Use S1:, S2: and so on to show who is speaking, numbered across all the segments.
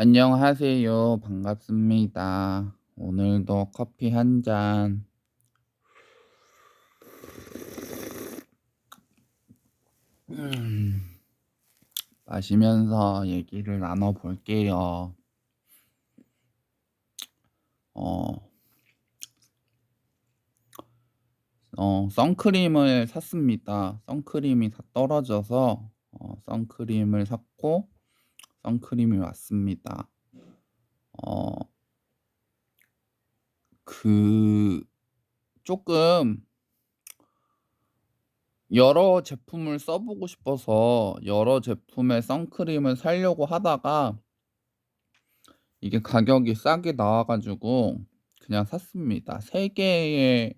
S1: 안녕하세요. 반갑습니다. 오늘도 커피 한 잔. 음, 마시면서 얘기를 나눠 볼게요. 어, 어, 선크림을 샀습니다. 선크림이 다 떨어져서 어, 선크림을 샀고 선크림이 왔습니다. 어, 그 조금 여러 제품을 써 보고 싶어서 여러 제품의 선크림을 사려고 하다가 이게 가격이 싸게 나와 가지고 그냥 샀습니다. 3 개에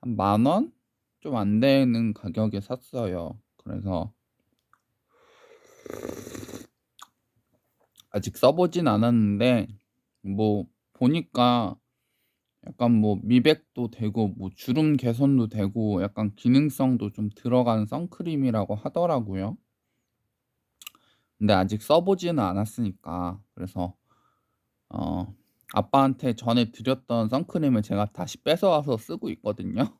S1: 한 만 원? 좀 안 되는 가격에 샀어요. 그래서 아직 써 보진 않았는데 뭐 보니까 약간 뭐 미백도 되고 뭐 주름 개선도 되고 약간 기능성도 좀 들어간 선크림이라고 하더라고요. 근데 아직 써 보지는 않았으니까 그래서 어 아빠한테 전에 드렸던 선크림을 제가 다시 뺏어와서 쓰고 있거든요.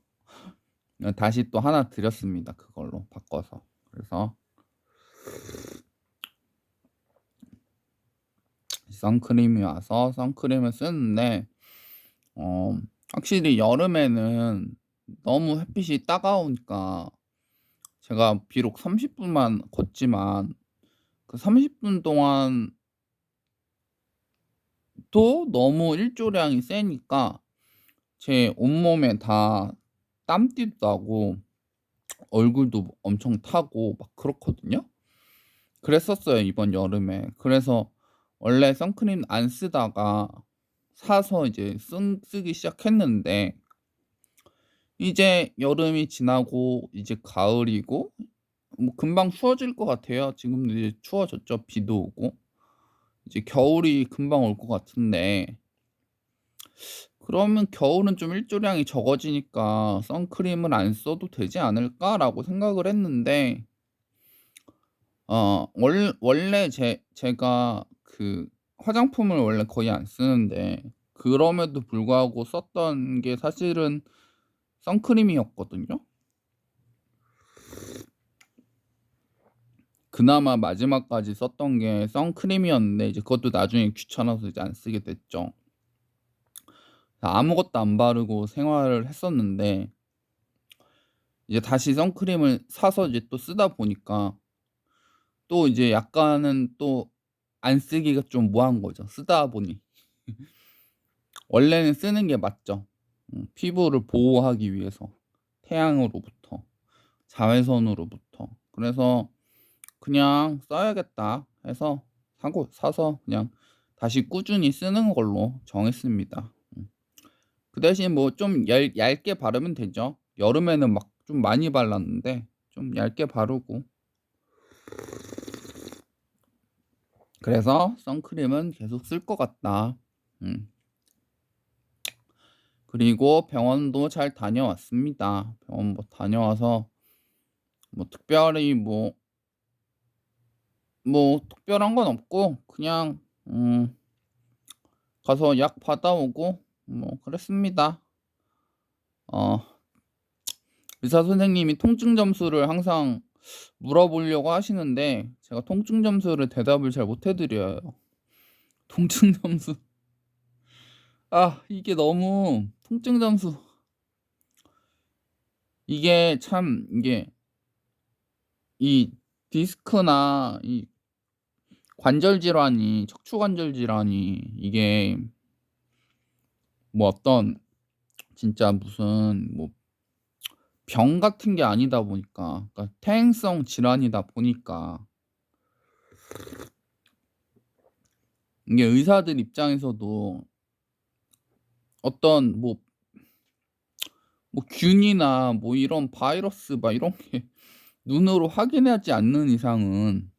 S1: 어 다시 또 하나 드렸습니다 그걸로 바꿔서. 그래서 선크림이 와서 선크림을 쓰는데 어 확실히 여름에는 너무 햇빛이 따가우니까 제가 비록 30 분만 걷지만 그 30분 동안 또 너무 일조량이 세니까 제 온몸에 다 땀띠도 나고 얼굴도 엄청 타고 막 그렇거든요. 그랬었어요 이번 여름에. 그래서 원래 선크림 안 쓰다가 사서 이제 쓴 쓰기 시작했는데 이제 여름이 지나고 이제 가을이고 뭐 금방 추워질 것 같아요. 지금도 이제 추워졌죠. 비도 오고. 이제 겨울이 금방 올 것 같은데 그러면 겨울은 좀 일조량이 적어지니까 '선크림을 안 써도 되지 않을까?'라고 생각을 했는데 어 월 원래 제 제가 그 화장품을 원래 거의 안 쓰는데 그럼에도 불구하고 썼던 게 사실은 선크림이었거든요. 그나마 마지막까지 썼던 게 선크림이었는데 이제 그것도 나중에 귀찮아서 이제 안 쓰게 됐죠. 아무것도 안 바르고 생활을 했었는데 이제 다시 선크림을 사서 이제 또 쓰다 보니까 또 이제 약간은 또 안 쓰기가 좀 뭐한 거죠, 쓰다 보니. 원래는 쓰는 게 맞죠. 음 피부를 보호하기 위해서. 태양으로부터, 자외선으로부터. 그래서 '그냥 써야겠다.' 해서 사고 사서 그냥 다시 꾸준히 쓰는 걸로 정했습니다. 음. 그 대신 뭐 좀얇 얇게 바르면 되죠. 여름에는 막 좀 많이 발랐는데 좀 얇게 바르고 그래서 '선크림은 계속 쓸 것 같다.' 음. 그리고 병원도 잘 다녀왔습니다. 병원 뭐 다녀와서 뭐 특별히 뭐뭐 특별한 건 없고 그냥 음 가서 약 받아오고 뭐 그랬습니다. 어 의사 선생님이 통증 점수를 항상 물어보려고 하시는데 제가 통증 점수를 대답을 잘 못 해 드려요. 통증 점수 아 이게 너무 통증 점수 이게 참 이게 이 디스크나 이 관절 질환이 척추 관절 질환이 이게 뭐 어떤 진짜 무슨 뭐 병 같은 게 아니다 보니까 그러니까 퇴행성 질환이다 보니까 이게 의사들 입장에서도 어떤 뭐 뭐 균이나 뭐 이런 바이러스 막 이런 게 눈으로 확인하지 않는 이상은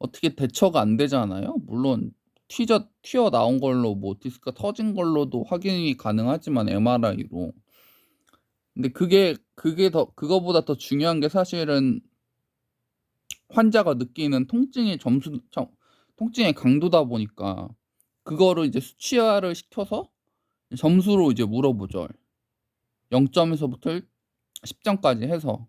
S1: 어떻게 대처가 안 되잖아요. 물론 튀져 튀어 나온 걸로 뭐 디스크가 터진 걸로도 확인이 가능하지만 MRI로. 근데 그게 그게 더 그거보다 더 중요한 게 사실은 환자가 느끼는 통증의 점수 점 통증의 강도다 보니까 그거를 이제 수치화를 시켜서 점수로 이제 물어보죠. 0점에서부터 10점까지 해서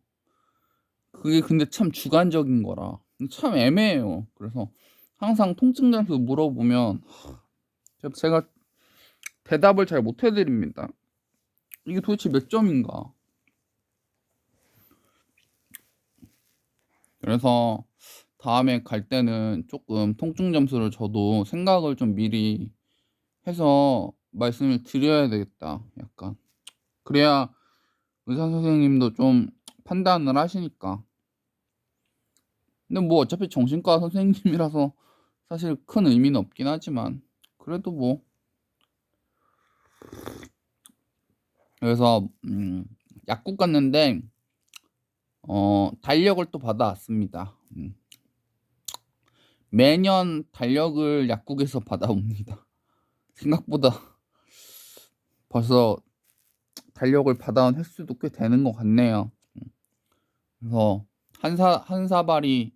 S1: 그게 근데 참 주관적인 거라 참 애매해요. 그래서 항상 통증 점수 물어보면 하, 제가 대답을 잘 못 해드립니다. 이게 도대체 몇 점인가? 그래서 다음에 갈 때는 조금 통증 점수를 저도 생각을 좀 미리 해서 말씀을 드려야 되겠다. 약간 그래야 의사 선생님도 좀 판단을 하시니까. 근데 뭐 어차피 정신과 선생님이라서 사실 큰 의미는 없긴 하지만 그래도 뭐 그래서 음, 약국 갔는데 어, 달력을 또 받아왔습니다. 음. 매년 달력을 약국에서 받아옵니다. 생각보다 벌써 달력을 받아온 횟수도 꽤 되는 것 같네요. 음. 그래서 한사 한 사발이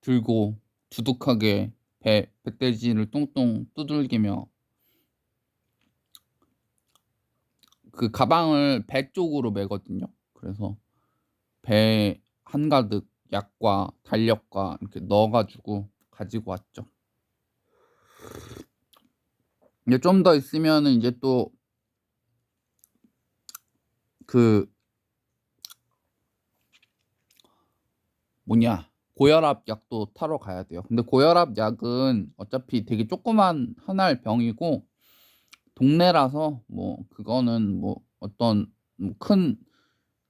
S1: 들고 두둑하게 배 배돼지를 똥똥 두들기며 그 가방을 배 쪽으로 매거든요. 그래서 배 한가득 약과 달력과 이렇게 넣어가지고 가지고 왔죠. 이제 좀 더 있으면은 이제 또 그 뭐냐 고혈압 약도 타러 가야 돼요. 근데 고혈압 약은 어차피 되게 조그만 하나의 병이고 동네라서 뭐 그거는 뭐 어떤 뭐 큰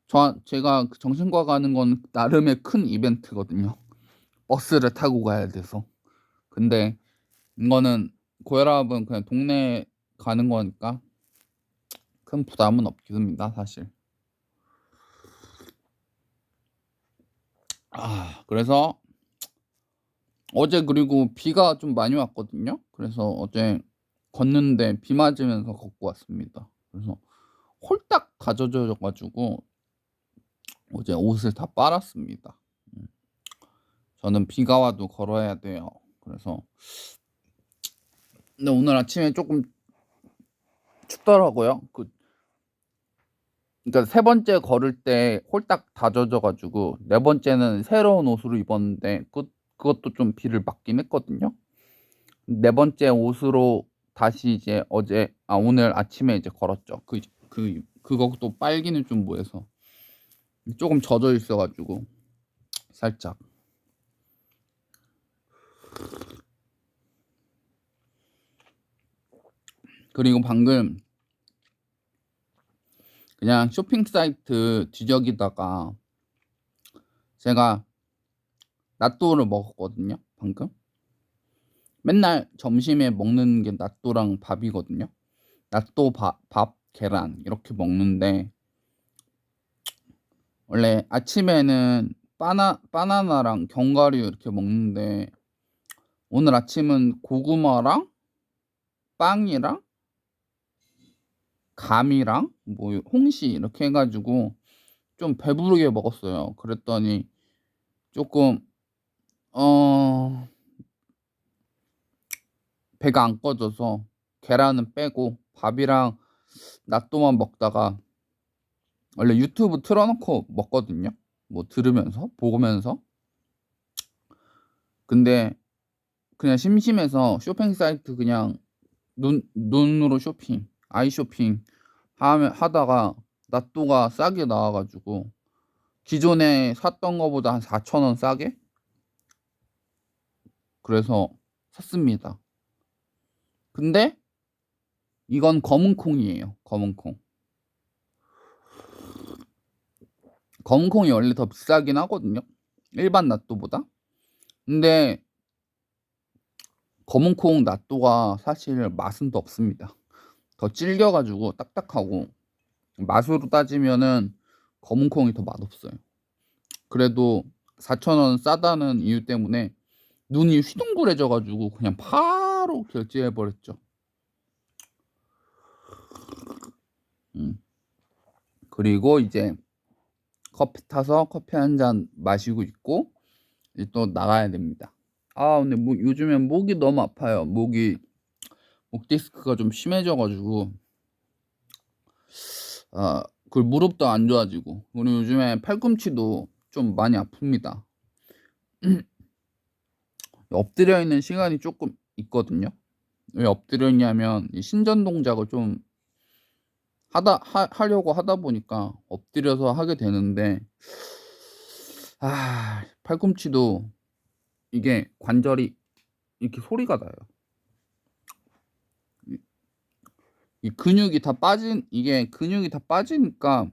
S1: 저 제가 그 정신과 가는 건 나름의 큰 이벤트거든요. 버스를 타고 가야 돼서. 근데 이거는 고혈압은 그냥 동네 가는 거니까 큰 부담은 없습니다, 사실. 아, 그래서 어제 그리고 비가 좀 많이 왔거든요. 그래서 어제 걷는데 비 맞으면서 걷고 왔습니다. 그래서 홀딱 다 젖어져 가지고 어제 옷을 다 빨았습니다. 음. 저는 비가 와도 걸어야 돼요. 그래서 근데 오늘 아침에 조금 춥더라고요. 그 그러니까 세 번째 걸을 때 홀딱 다 젖어가지고 네 번째는 새로운 옷으로 입었는데 그 그것도 좀 비를 맞긴 했거든요. 네 번째 옷으로 다시 이제 어제 아 오늘 아침에 이제 걸었죠. 그그 그것도 빨기는 좀 뭐해서 조금 젖어 있어가지고 살짝 그리고 방금 그냥 쇼핑 사이트 뒤적이다가 제가 낫또를 먹었거든요 방금 맨날 점심에 먹는 게 낫또랑 밥이거든요 낫또 밥, 밥 계란 이렇게 먹는데 원래 아침에는 바나, 바나나랑 견과류 이렇게 먹는데 오늘 아침은 고구마랑 빵이랑 감이랑 뭐 홍시 이렇게 해가지고 좀 배부르게 먹었어요. 그랬더니 조금 어 배가 안 꺼져서 계란은 빼고 밥이랑 낫또만 먹다가 원래 유튜브 틀어놓고 먹거든요. 뭐 들으면서 보면서. 근데 그냥 심심해서 쇼핑 사이트 그냥 눈 눈으로 쇼핑, 아이 쇼핑 하면 하다가 낫또가 싸게 나와가지고 기존에 샀던 거보다 한 4천 원 싸게 그래서 샀습니다. 근데 이건 검은 콩이에요. 검은 콩. 검은 콩이 원래 더 비싸긴 하거든요. 일반 낫또보다. 근데 검은 콩 낫또가 사실 맛은 더 없습니다. 더 질겨가지고 딱딱하고 맛으로 따지면은 검은 콩이 더 맛없어요. 그래도 4,000원 싸다는 이유 때문에 눈이 휘둥그레져가지고 그냥 바로 결제해 버렸죠. 음. 그리고 이제 커피 타서 커피 한 잔 마시고 있고 또 나가야 됩니다. 아 근데 뭐 요즘엔 목이 너무 아파요. 목이 목 디스크가 좀 심해져 가지고 아 그리고 무릎도 안 좋아지고 그리고 요즘에 팔꿈치도 좀 많이 아픕니다. 엎드려 있는 시간이 쪼끔 있거든요. 왜이 신전 동작을 좀 하다 하 하려고 하다 보니까 엎드려서 하게 되는데 아 팔꿈치도 이게 관절이 이렇게 소리가 나요. 이이 근육이 다 빠진 이게 근육이 다 빠지니까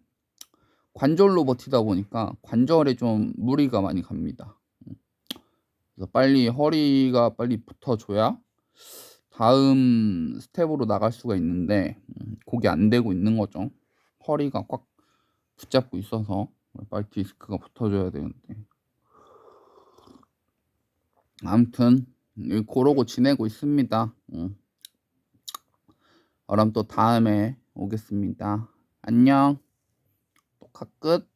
S1: 관절로 버티다 보니까 관절에 좀 무리가 많이 갑니다. 음. 그래서 빨리 허리가 빨리 붙어줘야 다음 스텝으로 나갈 수가 있는데 음 그게 안 되고 있는 거죠. 허리가 꽉 붙잡고 있어서 빨리 디스크가 붙어줘야 되는데. 아무튼 이 고러고 지내고 있습니다. 음. 그럼 또 다음에 오겠습니다. 안녕. 녹화 끝.